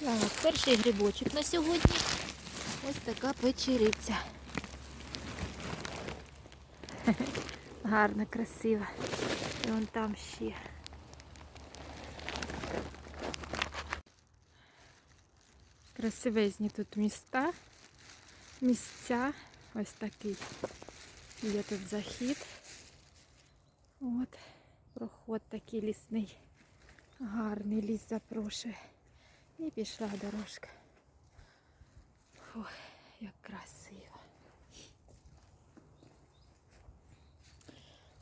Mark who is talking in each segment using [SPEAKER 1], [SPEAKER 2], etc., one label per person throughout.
[SPEAKER 1] Так, перший грибочок на сьогодні. Ось така печериця. Гарна, красива. І вон там ще. Красивезні тут міста, місця. Ось такий. Є тут захід. От, проход такий лісний. Гарний ліс запрошує. І пішла дорожка. Ой, як красиво.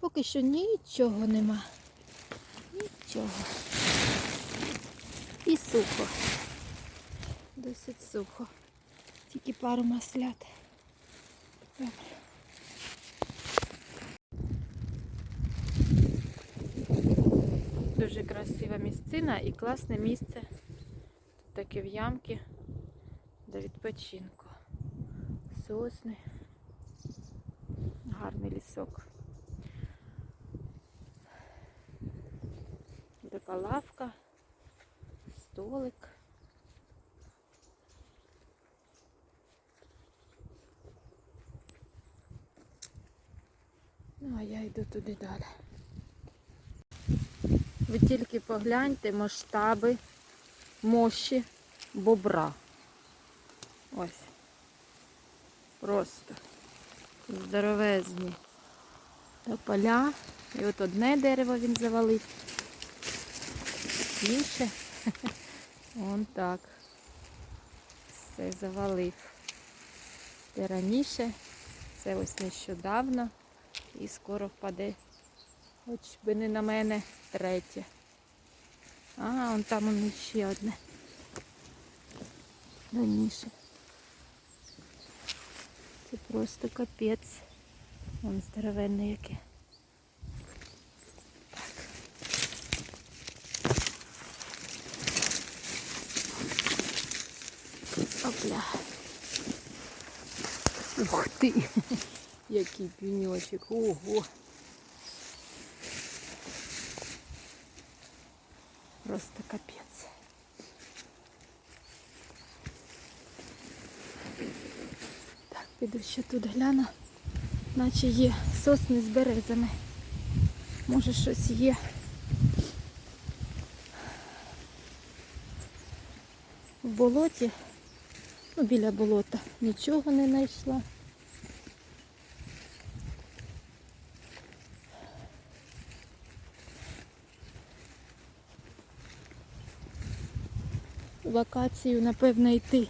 [SPEAKER 1] Поки що нічого нема. Нічого. І сухо. Досить сухо. Тільки пару маслят. Добре. Дуже красива місцина і класне місце. Такі в ямки для відпочинку. Сосни. Гарний лісок. Така лавка, столик. Ну, а я йду туди далі. Ви тільки погляньте масштаби мощі бобра. Ось. Просто здоровезні тополя. І от одне дерево він завалив. Інше. Вон так. Все завалив. Це раніше, це ось нещодавно. І скоро впаде. Хоч би не на мене третє. А, вон там он ще одне. Раніше. Це просто капець. Вон здоровенне яке. Опля. Ух ти! Який пеньочек. Ого! Просто капець. Так, піду ще тут гляну. Наче є сосни з березами. Може щось є. В болоті, ну біля болота, нічого не знайшла. Локацію, напевно, йти.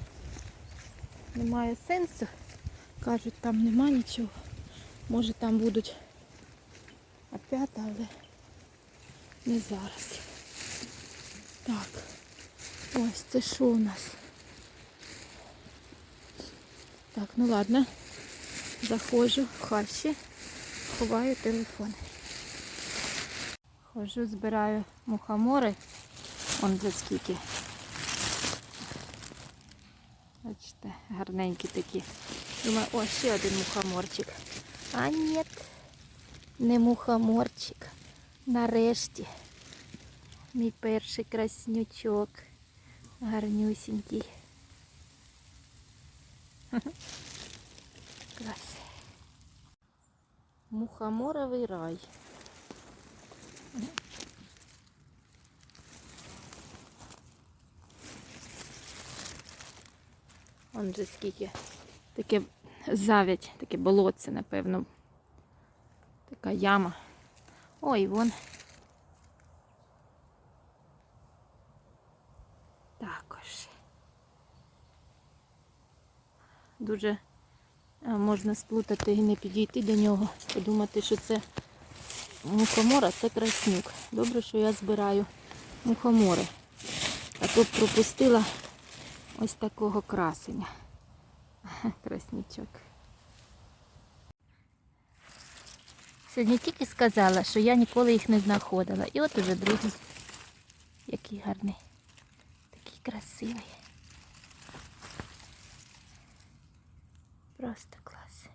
[SPEAKER 1] Немає сенсу. Кажуть, там нема нічого. Може там будуть опять, але не зараз. Так. Ось це що у нас? Так, ну ладно. Заходжу в хащі, ховаю телефон. Хожу, збираю мухомори. Он за скільки. Бачите, гарненькі такі. Думаю, о, ще один мухоморчик. А ні, не мухоморчик. Нарешті. Мій перший краснючок. Гарнюсінький. Клас. Мухоморовий рай. Вон же скільки. Таке завять, таке болотце, напевно. Така яма. Ой, вон. Також. Дуже е, можна сплутати і не підійти до нього, подумати, що це мухомора, це краснюк. Добре, що я збираю мухомори. А тут пропустила ось такого красення. Краснічок. Сьогодні тільки сказала, що я ніколи їх не знаходила. І от уже другий. Який гарний. Такий красивий. Просто клас.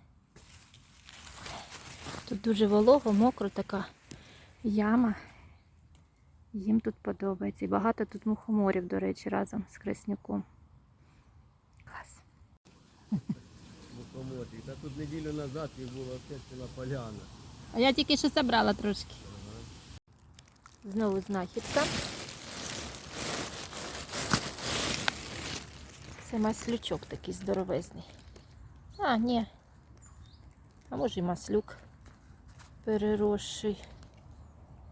[SPEAKER 1] Тут дуже волого, мокро така яма. Їм тут подобається. І багато тут мухоморів, до речі, разом з краснюком. Клас.
[SPEAKER 2] Мухомотик. Та тут неділю назад їх все ціла поляна.
[SPEAKER 1] А я тільки що забрала трошки. Знову знахідка. Це маслючок такий здоровезний. А, ні. А може і маслюк переросший.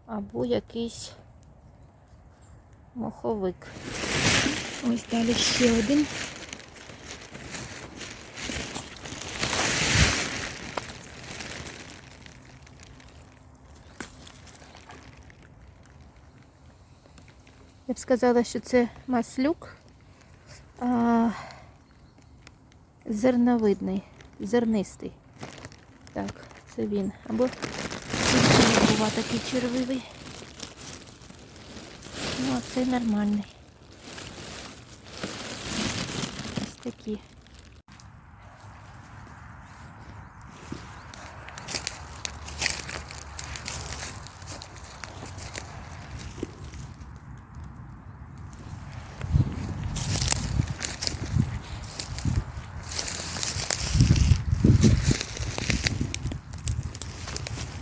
[SPEAKER 1] Або якийсь моховик. Ось далі ще один. Я б сказала, що це маслюк а, зерновидний, зернистий. Так, це він. Або бува такий червивий. Ну, а це нормальний. Ось такі.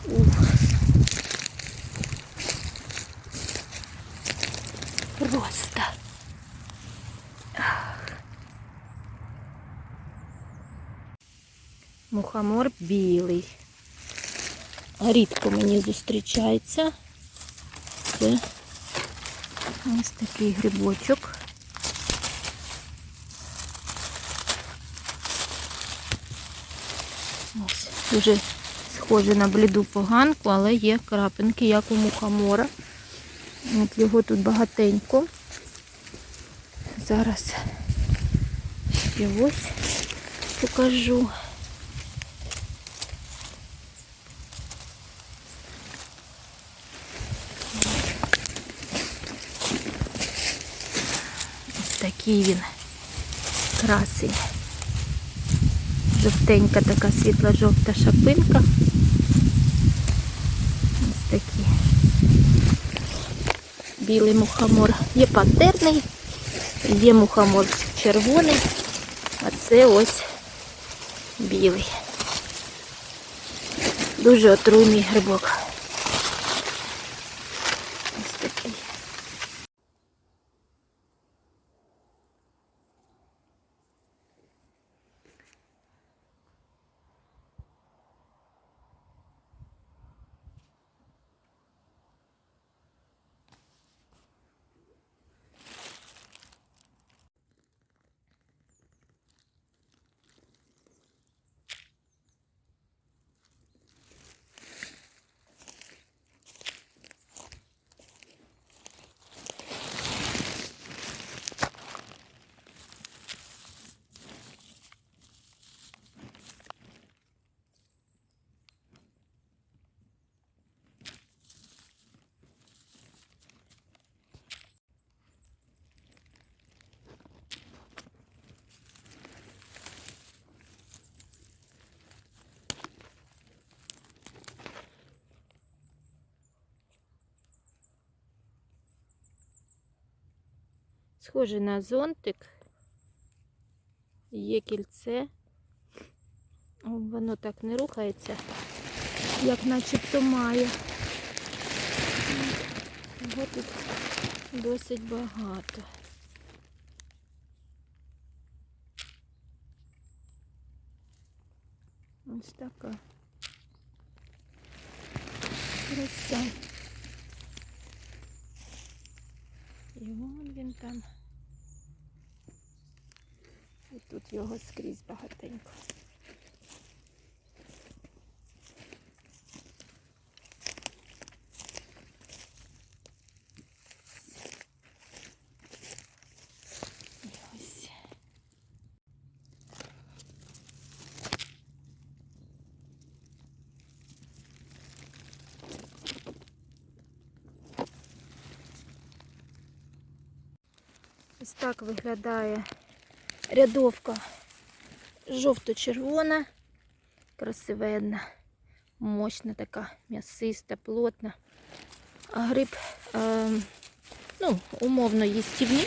[SPEAKER 1] Ух. Просто. Мухомор білий. Рідко мені зустрічається. Це ось такий грибочок. Ось, дуже схоже на бліду поганку, але є крапинки, як у мухомора. От його тут багатенько. Зараз ще ось покажу. Ось такий він красень. Жовтенька така світла-жовта шапинка. Ось такі. Білий мухомор. Є пантерний, є мухомор червоний, а це ось білий. Дуже отруйний грибок. Ось такий. Схоже на зонтик. Є кільце. Воно так не рухається, як начебто має. Його тут досить багато. Ось така. Краса. І вон він там. І тут його скрізь багатенько. Ось так виглядає рядовка жовто-червона, красивенна, мощна така, м'ясиста, плотна. А гриб е, ну, умовно їстівні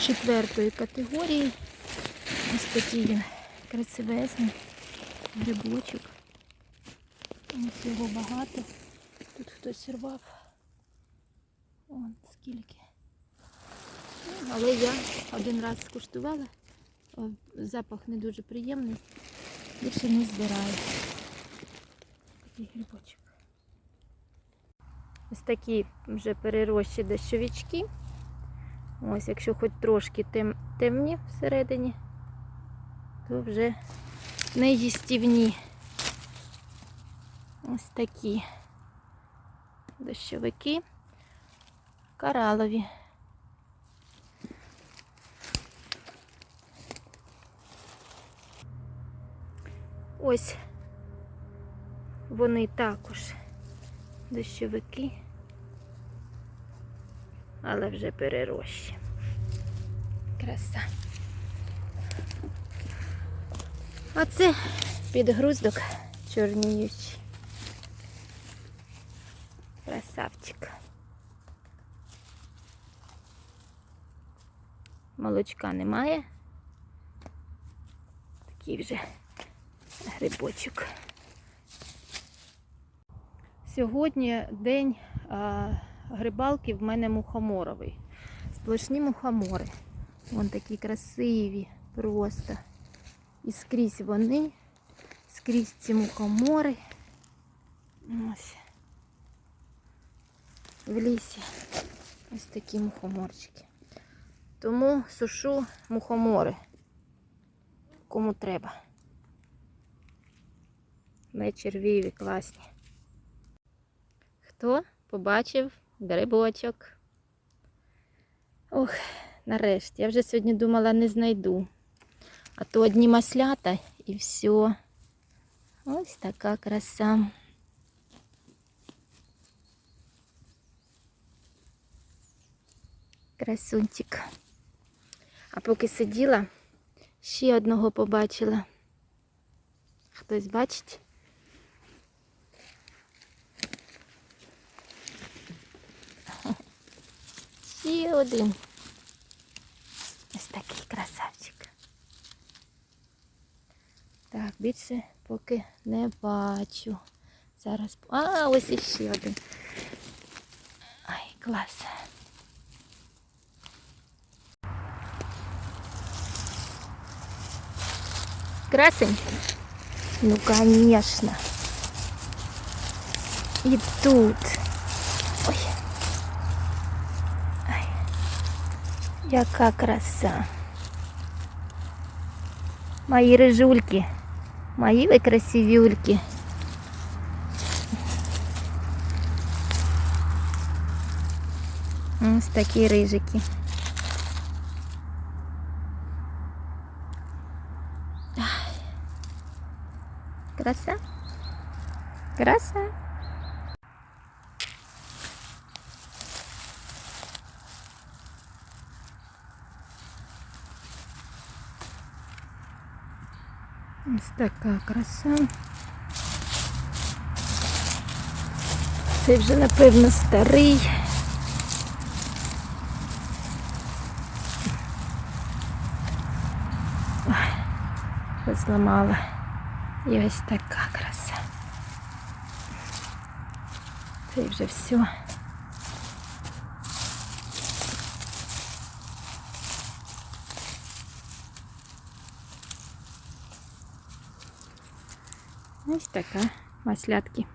[SPEAKER 1] четвертої категорії. Ось такий він красивезний грибочок. Ось його багато. Тут хтось рвав. Вон скільки. Але я один раз скуштувала. О, Запах не дуже приємний. Більше не збираю. Такий грибочок. Ось такі вже перерощі дощовички. Ось, якщо хоч трошки тем, темні всередині, то вже не їстівні. Ось такі дощовики коралові. Ось вони також дощовики, але вже перерощі. Краса. А це підгруздок чорніючий. Красавчик. Молочка немає. Такий вже грибочок. Сьогодні день а, грибалки в мене мухоморовий. Сплошні мухомори. Вон такі красиві просто. І скрізь вони, скрізь ці мухомори. Ось. В лісі ось такі мухоморчики. Тому сушу мухомори. Кому треба. Не червіві, класні. Хто побачив грибочок? Ох, нарешті. Я вже сьогодні думала, не знайду. А то одні маслята і все. Ось така краса. Красунчик. А поки сиділа, ще одного побачила. Хтось бачить? Один. Ось такий красавчик. Так, більше поки не бачу. Зараз. А, ось іще один. Ай, клас. Красень? Ну, конечно. И тут. Яка краса. Мої рижульки. Мої ви красивюльки. Ось такі рижики. Краса? Краса? Ось така краса. Це вже, напевно, старий. Ой, Зламала. І ось така краса. Це вже все. Така маслятки.